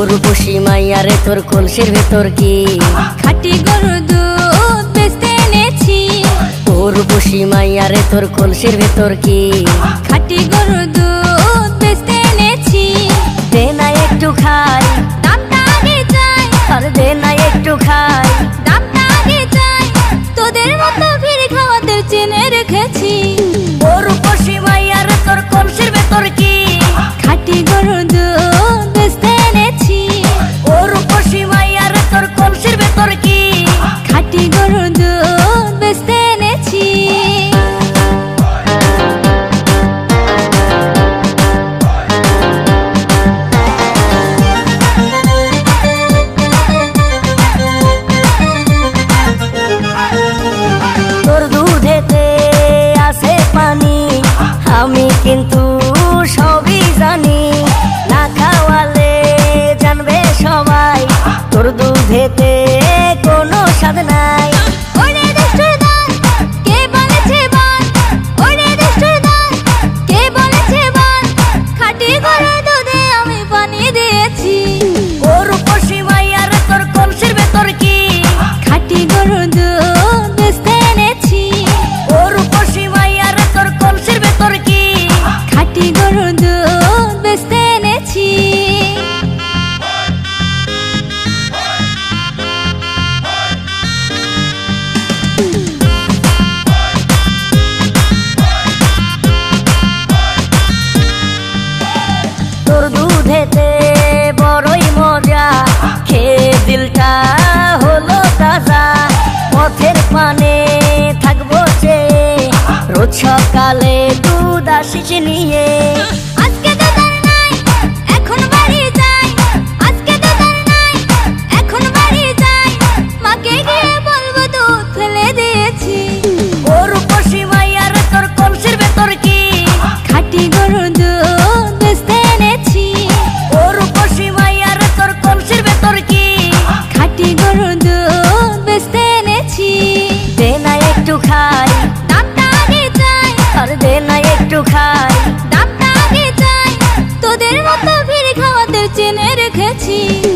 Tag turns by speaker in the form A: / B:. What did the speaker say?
A: উর্বশী মাইয়া রে তোর কলসির ভেতর কি?
B: খাটি গরু দুধ বেচতে এনেছি।
A: উর্বশী মাইয়া রে তোর কলসির ভেতর কি?
B: খাটি গরু দুধ
A: খেতে বড়ই মজা। খেয়ে দিলটা হলো তাজা। পথের পানে থাকব সে রোজ সকালে দেখেছি।